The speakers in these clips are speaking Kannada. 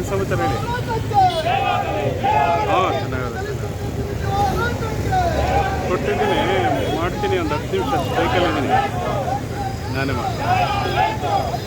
ಏನು ಸಮಾಚಾರ ಹೇಳಿ? ಹಾಂ ಚೆನ್ನಾಗಿದೆ. ಕೊಟ್ಟಿದ್ದೀನಿ ಮಾಡ್ತೀನಿ ಒಂದು ಹತ್ತು ನಿಮಿಷ ಬೈಕಲ್ಲಿದ್ದೀನಿ ನಾನೇ ಮಾಡ್ತೀನಿ.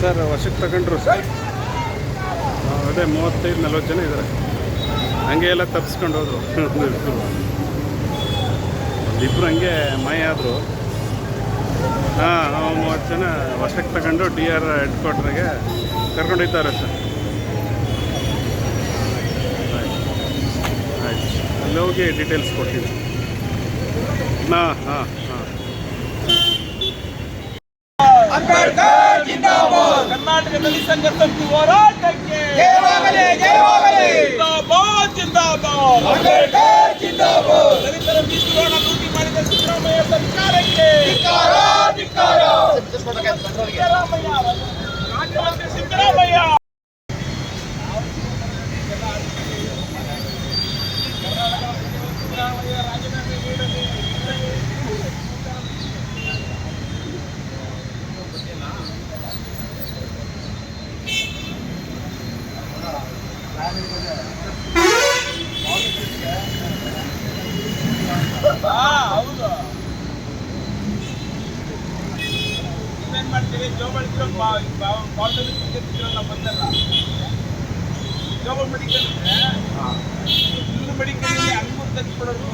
ಸರ್, ವರ್ಷಕ್ಕೆ ತಗೊಂಡ್ರು ಸರ್. ಅದೇ ಮೂವತ್ತೈದು, ನಲ್ವತ್ತು ಜನ ಇದ್ದಾರೆ ಹಂಗೆ ಎಲ್ಲ ತಪ್ಪಿಸ್ಕೊಂಡು ಹೋದರು. ಒಂದಿಬ್ರು ಹಂಗೆ ಮಾಯ ಆದರು. ಹಾಂ ಮೂವತ್ತು ಜನ ವರ್ಷಕ್ಕೆ ತಗೊಂಡು ಡಿ ಆರ್ ಹೆಡ್ ಕ್ವಾರ್ಟರ್ಗೆ ಹೋಗ್ತಾರೆ ಸರ್. ಆಯ್ತು. ಅಲ್ಲಿ ಹೋಗಿ ಡೀಟೇಲ್ಸ್ ಕೊಡ್ತೀನಿ. ಹಾಂ ಹಾಂ ಹಾಂ. ಕರ್ನಾಟಕದಲ್ಲಿ ಸಂಘರ್ಷಕ್ಕೆ ಹೋರಾಟಕ್ಕೆ ಜಯವಾಗಲಿ ಜಯವಾಗಲಿ ಜಿಂದಾಬಾದ್ ಜಿಂದಾಬಾದ್ ಅಂಬೇಡ್ಕರ್ ಜಿಂದಾಬಾದ್ ದಲಿತರ ಮೀಸಲುಗಳ ಲೂಟಿ ಮಾಡಿದ ಸಿದ್ದರಾಮಯ್ಯ ಸರ್ಕಾರಕ್ಕೆ ಧಿಕ್ಕಾರ ಧಿಕ್ಕಾರ ಸಿದ್ದರಾಮಯ್ಯ ರಾಜ್ಯಮಂತ್ರಿ ಸಿದ್ದರಾಮಯ್ಯ ಹಾ ಹೌದು. ಇನ್ನೇನ್ ಮಾಡ್ತೀವಿ ಜೋಬಳಿದ್ರು ಬಾಲ್ದಲ್ಲಿ ನಾವು ಬಂದಲ್ಲ. ಜೋಬಲ್ ಮೆಡಿಕಲ್ ಇನ್ನು ಮೆಡಿಕಲ್ ಅಲ್ಲಿ ಹಂಗೂರು ತೆಗೆದುಕೊಡೋದು